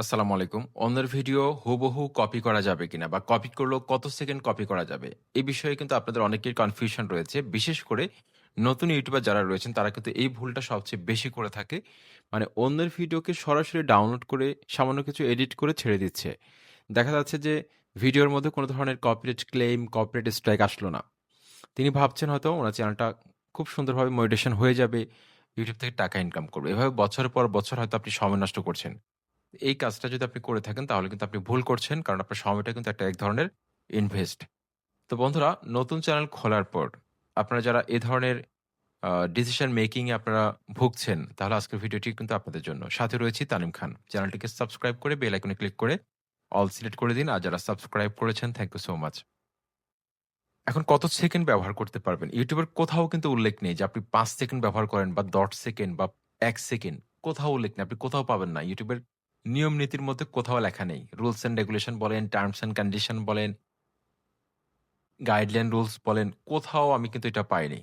আসসালামু আলাইকুম। অন্যের ভিডিও হুবহু কপি করা যাবে কিনা বা কপি করলেও কত সেকেন্ড কপি করা যাবে? এই বিষয়ে কিন্তু আপনাদের অনেকের কনফিউশন রয়েছে। বিশেষ করে নতুন ইউটিউবার যারা রয়েছেন তারা কিন্তু এই ভুলটা সবচেয়ে বেশি করে থাকে। মানে অন্যের ভিডিওকে সরাসরি ডাউনলোড করে সামান্য কিছু এডিট করে ছেড়ে দিচ্ছে। দেখা যাচ্ছে যে ভিডিওর মধ্যে কোনো ধরনের কপিরাইট ক্লেইম, কপিরাইট স্ট্রাইক আসলো না। তিনি ভাবছেন হয়তো ওনার চ্যানেলটা খুব সুন্দরভাবে মনিটাইজেশন হয়ে যাবে। ইউটিউব থেকে টাকা ইনকাম করবে। এভাবে বছরের পর বছর হয়তো আপনি সময় নষ্ট করছেন। এই কাজটা যদি আপনি করে থাকেন, তাহলে কিন্তু আপনি ভুল করছেন। কারণ আপনার সময়টা কিন্তু একটা এক ধরনের ইনভেস্ট। তো বন্ধুরা, নতুন চ্যানেল খোলার পর আপনারা যারা এ ধরনের ডিসিশন মেকিং এ আপনারা ভুগছেন, তাহলে আজকের ভিডিওটি কিন্তু আপনাদের জন্য। সাথে রয়েছি তানিম খান। চ্যানেলটিকে সাবস্ক্রাইব করে বেল আইকনে ক্লিক করে অল সিলেক্ট করে দিন। আর যারা সাবস্ক্রাইব করেছেন থ্যাংক ইউ সো মাচ। এখন কত সেকেন্ড ব্যবহার করতে পারবেন? ইউটিউবের কোথাও কিন্তু উল্লেখ নেই যে আপনি পাঁচ সেকেন্ড ব্যবহার করেন বা ১০ সেকেন্ড বা এক সেকেন্ড কোথাও উল্লেখ নেই। আপনি কোথাও পাবেন না। ইউটিউবের নিয়ম নীতির মধ্যে কোথাও লেখা নেই। রুলস অ্যান্ড রেগুলেশন বলেন, টার্মস অ্যান্ড কন্ডিশন বলেন গাইডলাইন রুলস বলেন, কোথাও আমি কিন্তু এটা পাইনি।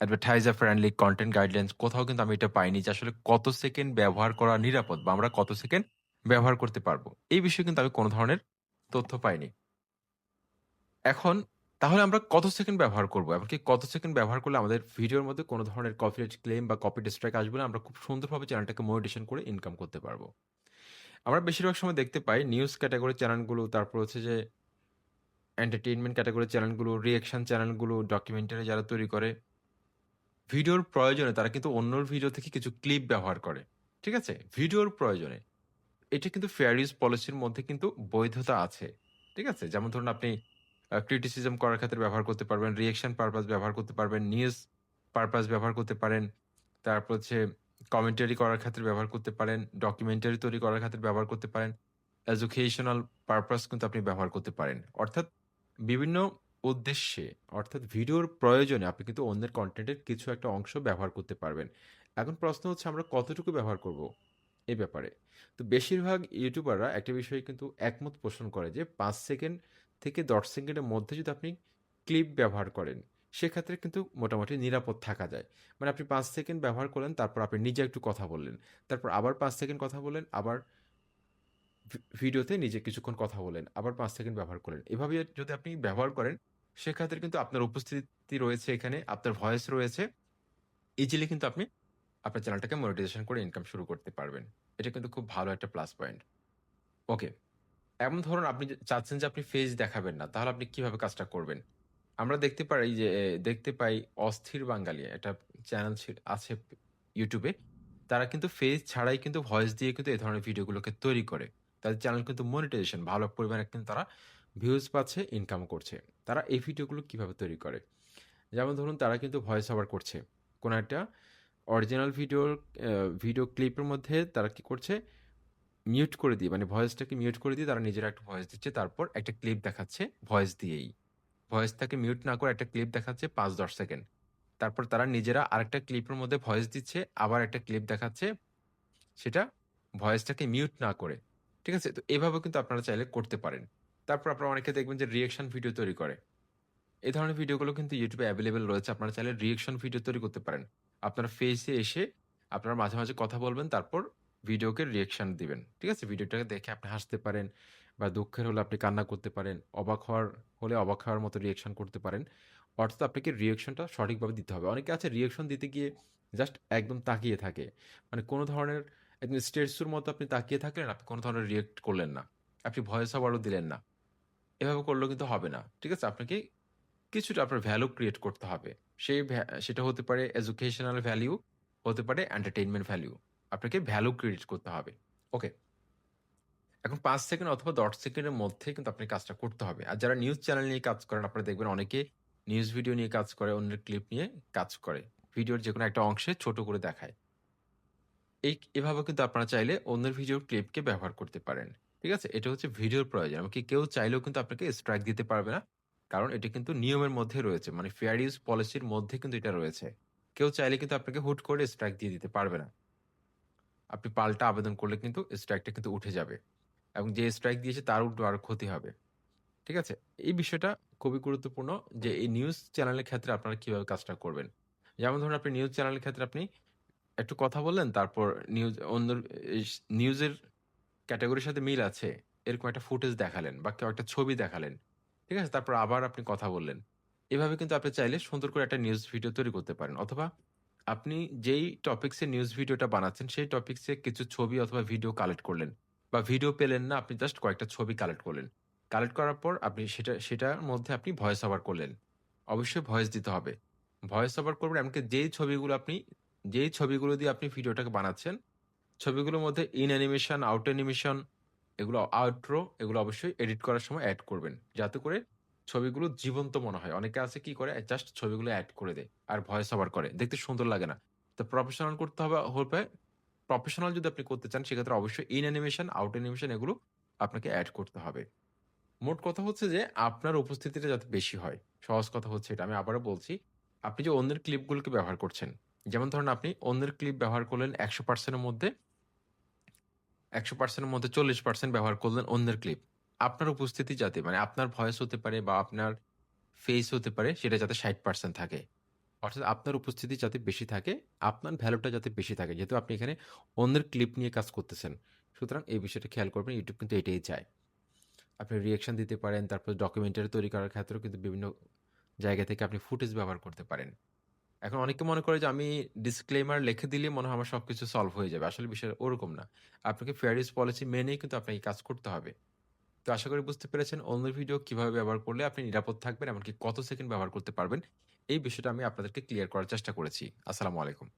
অ্যাডভার্টাইজার ফ্রেন্ডলি কন্টেন্ট গাইডলাইনস কোথাও কিন্তু আমি এটা পাইনি যে আসলে কত সেকেন্ড ব্যবহার করা নিরাপদ বা আমরা কত সেকেন্ড ব্যবহার করতে পারব। এই বিষয়ে কিন্তু আমি কোনো ধরনের তথ্য পাইনি। এখন তাহলে আমরা কত সেকেন্ড ব্যবহার করব? এমনকি কত সেকেন্ড ব্যবহার করলে আমাদের ভিডিওর মধ্যে কোনো ধরনের কপিরাইট ক্লেম বা কপিরাইট স্ট্রাইক আসবে না। আমরা খুব সুন্দরভাবে চ্যানেলটাকে মনিটাইজেশন করে ইনকাম করতে পারব। আমরা বেশিরভাগ সময় দেখতে পাই নিউজ ক্যাটেগরি চ্যানেলগুলো, তারপর হচ্ছে যে এন্টারটেইনমেন্ট ক্যাটেগরি চ্যানেলগুলো, রিঅ্যাকশন চ্যানেলগুলো, ডকুমেন্টারি যারা তৈরি করে ভিডিওর প্রয়োজনে তারা কিন্তু অন্যর ভিডিও থেকে কিছু ক্লিপ ব্যবহার করে। ঠিক আছে? ভিডিওর প্রয়োজনে। এটা কিন্তু ফেয়ার ইউজ পলিসির মধ্যে কিন্তু বৈধতা আছে। ঠিক আছে? যেমন ধরুন আপনি ক্রিটিসিজম করার ক্ষেত্রে ব্যবহার করতে পারবেন, রিঅ্যাকশন পারপাস ব্যবহার করতে পারবেন, নিউজ পারপাস ব্যবহার করতে পারেন। তারপর হচ্ছে কমেন্টারি করার ক্ষেত্রে ব্যবহার করতে পারেন, ডকুমেন্টারি তৈরি করার ক্ষেত্রে ব্যবহার করতে পারেন। এডুকেশনাল পারপাস কিন্তু আপনি ব্যবহার করতে পারেন। অর্থাৎ বিভিন্ন উদ্দেশ্যে অর্থাৎ ভিডিওর প্রয়োজনে আপনি কিন্তু অন্যের কন্টেন্টের কিছু একটা অংশ ব্যবহার করতে পারবেন। এখন প্রশ্ন হচ্ছে আমরা কতটুকু ব্যবহার করব এই ব্যাপারে? তো বেশিরভাগ ইউটিউবাররা একটা বিষয়ে কিন্তু একমত পোষণ করে যে পাঁচ সেকেন্ড থেকে ১০ সেকেন্ডের মধ্যে যদি আপনি ক্লিপ ব্যবহার করেন, সেক্ষেত্রে কিন্তু মোটামুটি নিরাপদ থাকা যায়। মানে আপনি পাঁচ সেকেন্ড ব্যবহার করলেন, তারপর আপনি নিজে একটু কথা বললেন। তারপর আবার পাঁচ সেকেন্ড কথা বললেন, আবার ভিডিওতে নিজে কিছুক্ষণ কথা বলেন আবার পাঁচ সেকেন্ড ব্যবহার করলেন। এভাবে যদি আপনি ব্যবহার করেন, সেক্ষেত্রে কিন্তু আপনার উপস্থিতি রয়েছে এখানে, আপনার ভয়েস রয়েছে। ইজিলি কিন্তু আপনি আপনার চ্যানেলটাকে মনিটাইজেশন করে ইনকাম শুরু করতে পারবেন। এটা কিন্তু খুব ভালো একটা প্লাস পয়েন্ট। ওকে। এমন ধরুন আপনি চাচ্ছেন যে আপনি ফেস দেখাবেন না, তাহলে আপনি কীভাবে কাজটা করবেন? আমরা দেখতে পারি যে দেখতে পাই অস্থির বাঙালি একটা চ্যানেল আছে ইউটিউবে। তারা কিন্তু ফেস ছাড়াই কিন্তু ভয়েস দিয়ে কিন্তু এই ধরনের ভিডিওগুলোকে তৈরি করে। তাদের চ্যানেল কিন্তু মনিটাইজেশন ভালো পরিমাণে কিন্তু তারা ভিউজ পাচ্ছে, ইনকাম করছে। তারা এই ভিডিওগুলো কীভাবে তৈরি করে? যেমন ধরুন তারা কিন্তু ভয়েস ওভার করছে। কোন একটা অরিজিনাল ভিডিওর ভিডিও ক্লিপের মধ্যে তারা কি করছে? মিউট করে দিয়ে মানে ভয়েসটাকে মিউট করে দিয়ে তারা নিজেরা একটা ভয়েস দিচ্ছে। তারপর একটা ক্লিপ দেখাচ্ছে ভয়েস দিয়েই। ভয়েসটাকে মিউট না করে একটা ক্লিপ দেখাচ্ছে ৫-১০ সেকেন্ড। তারপর তারা নিজেরা আরেকটা ক্লিপের মধ্যে ভয়েস দিচ্ছে, আবার একটা ক্লিপ দেখাচ্ছে। সেটা ভয়েসটাকে মিউট না করে। ঠিক আছে? তো এভাবে কিন্তু আপনারা চাইলে করতে পারেন। তারপর আপনারা অনেকে দেখবেন যে রিঅ্যাকশন ভিডিও তৈরি করে। এই ধরনের ভিডিওগুলো কিন্তু ইউটিউবে অ্যাভেলেবেল রয়েছে। আপনারা চাইলে রিঅ্যাকশন ভিডিও তৈরি করতে পারেন। আপনারা ফেসে এসে আপনারা মাঝে, মাঝে কথা বলবেন, তারপর ভিডিওকে রিঅ্যাকশন দিবেন। ঠিক আছে? ভিডিওটাকে দেখে আপনি হাসতে পারেন বা দুঃখের হলে আপনি কান্না করতে পারেন। অবাক হওয়ার হলে অবাক হওয়ার মতো রিঅ্যাকশন করতে পারেন। অর্থাৎ আপনাকে রিঅ্যাকশনটা সঠিকভাবে দিতে হবে। অনেকে আছে রিঅ্যাকশন দিতে গিয়ে জাস্ট একদম তাকিয়ে থাকে। মানে কোনো ধরনের একদম স্ট্যাচুর মতো আপনি তাকিয়ে থাকলেন, আপনি কোনো ধরনের রিঅ্যাক্ট করলেন না। আপনি ভয়েস ওভারও দিলেন না। এভাবে করলেও কিন্তু হবে না। ঠিক আছে? আপনাকে কিছুটা আপনার ভ্যালু ক্রিয়েট করতে হবে। সেই সেটা হতে পারে এডুকেশনাল ভ্যালু, হতে পারে এন্টারটেইনমেন্ট ভ্যালু। আপনাকে ভ্যালু ক্রিয়েট করতে হবে। ওকে। এখন পাঁচ সেকেন্ড অথবা ১০ সেকেন্ডের মধ্যে কিন্তু আপনি কাজটা করতে হবে। আর যারা নিউজ চ্যানেল নিয়ে কাজ করেন আপনারা দেখবেন অনেকে নিউজ ভিডিও নিয়ে কাজ করে, অন্যের ক্লিপ নিয়ে কাজ করে। ভিডিওর যে কোনো একটা অংশে ছোট করে দেখায়। এই এভাবে কিন্তু আপনারা চাইলে অন্যের ভিডিওর ক্লিপকে ব্যবহার করতে পারেন। ঠিক আছে? এটা হচ্ছে ভিডিওর প্রয়োজন। এমনকি কেউ চাইলেও কিন্তু আপনাকে স্ট্রাইক দিতে পারবে না। কারণ এটা কিন্তু নিয়মের মধ্যে রয়েছে। মানে ফেয়ার ইউজ পলিসির মধ্যে কিন্তু এটা রয়েছে। কেউ চাইলে কিন্তু আপনাকে হুট করে স্ট্রাইক দিয়ে দিতে পারবে না। আপনি পাল্টা আবেদন করলে কিন্তু স্ট্রাইকটা কিন্তু উঠে যাবে। এবং যে স্ট্রাইক দিয়েছে তার উল্টো আরও ক্ষতি হবে। ঠিক আছে? এই বিষয়টা খুবই গুরুত্বপূর্ণ যে এই নিউজ চ্যানেলের ক্ষেত্রে আপনারা কীভাবে কাজটা করবেন। যেমন ধরুন আপনি নিউজ চ্যানেলের ক্ষেত্রে আপনি একটু কথা বললেন, তারপর নিউজ অন্য নিউজের ক্যাটাগরির সাথে মিল আছে এরকম একটা ফুটেজ দেখালেন বা কেউ একটা ছবি দেখালেন ঠিক আছে তারপর আবার আপনি কথা বললেন এভাবে কিন্তু আপনি চাইলে সুন্দর করে একটা নিউজ ভিডিও তৈরি করতে পারেন অথবা আপনি যেই টপিক্সে নিউজ ভিডিওটা বানাচ্ছেন, সেই টপিক্সে কিছু ছবি অথবা ভিডিও কালেক্ট করলেন বা ভিডিও পেলেন না, আপনি জাস্ট কয়েকটা ছবি কালেক্ট করলেন। কালেক্ট করার পর আপনি সেটা, সেটার মধ্যে আপনি ভয়েস ওভার করলেন। অবশ্যই ভয়েস দিতে হবে। ভয়েস ওভার করবেন, এমনকি যেই ছবিগুলো আপনি, যেই ছবিগুলো দিয়ে আপনি ভিডিওটাকে বানাচ্ছেন, ছবিগুলোর মধ্যে ইন অ্যানিমেশন আউট অ্যানিমেশন এগুলো আউটরো এগুলো অবশ্যই এডিট করার সময় অ্যাড করবেন। যাতে করে ছবিগুলো জীবন্ত মনে হয়। অনেকে আছে কি করে জাস্ট ছবিগুলো অ্যাড করে দেয় আর ভয়েস ওভার করে। দেখতে সুন্দর লাগে না। তো প্রফেশনাল করতে হবে হবে প্রফেশনাল যদি আপনি করতে চান, সেক্ষেত্রে অবশ্যই ইন অ্যানিমেশন আউট অ্যানিমেশন এগুলো আপনাকে অ্যাড করতে হবে। মোট কথা হচ্ছে যে, আপনার উপস্থিতিটা যাতে বেশি হয়। সহজ কথা হচ্ছে এটা। আমি আবারও বলছি, আপনি যে অন্যের ক্লিপগুলোকে ব্যবহার করছেন, যেমন ধরুন আপনি অন্যের ক্লিপ ব্যবহার করলেন একশো পার্সেন্টের মধ্যে, একশো পার্সেন্টের মধ্যে চল্লিশ পার্সেন্ট ব্যবহার করলেন অন্যের ক্লিপ আপনার উপস্থিতি যাতে মানে আপনার ভয়েস হতে পারে বা আপনার ফেস হতে পারে, সেটা যাতে ষাট পার্সেন্ট থাকে। অর্থাৎ আপনার উপস্থিতি যাতে বেশি থাকে, আপনার ভ্যালুটা যাতে বেশি থাকে। যেহেতু আপনি এখানে অন্যের ক্লিপ নিয়ে কাজ করতেছেন, সুতরাং এই বিষয়টা খেয়াল করবেন ইউটিউব কিন্তু এটাই চায়। আপনি রিয়েকশন দিতে পারেন, তারপর ডকুমেন্টারি তৈরি করার ক্ষেত্রেও কিন্তু বিভিন্ন জায়গা থেকে আপনি ফুটেজ ব্যবহার করতে পারেন। এখন অনেকে মনে করে যে, আমি ডিসক্লেমার লিখে দিলে মনে হয় আমার সব কিছু সলভ হয়ে যাবে। আসলে বিষয়টা ওরকম না। আপনাকে ফেয়ার ইউজ পলিসি মেনেই কিন্তু আপনাকে কাজ করতে হবে। তো আশা করি বুঝতে পেরেছেন। অন্য ভিডিও কীভাবে ব্যবহার করলে আপনি নিরাপদ থাকবেন, এমনকি কত সেকেন্ড ব্যবহার করতে পারবেন, এই বিষয়টা আমি আপনাদেরকে ক্লিয়ার করার চেষ্টা করেছি। আসসালামু আলাইকুম।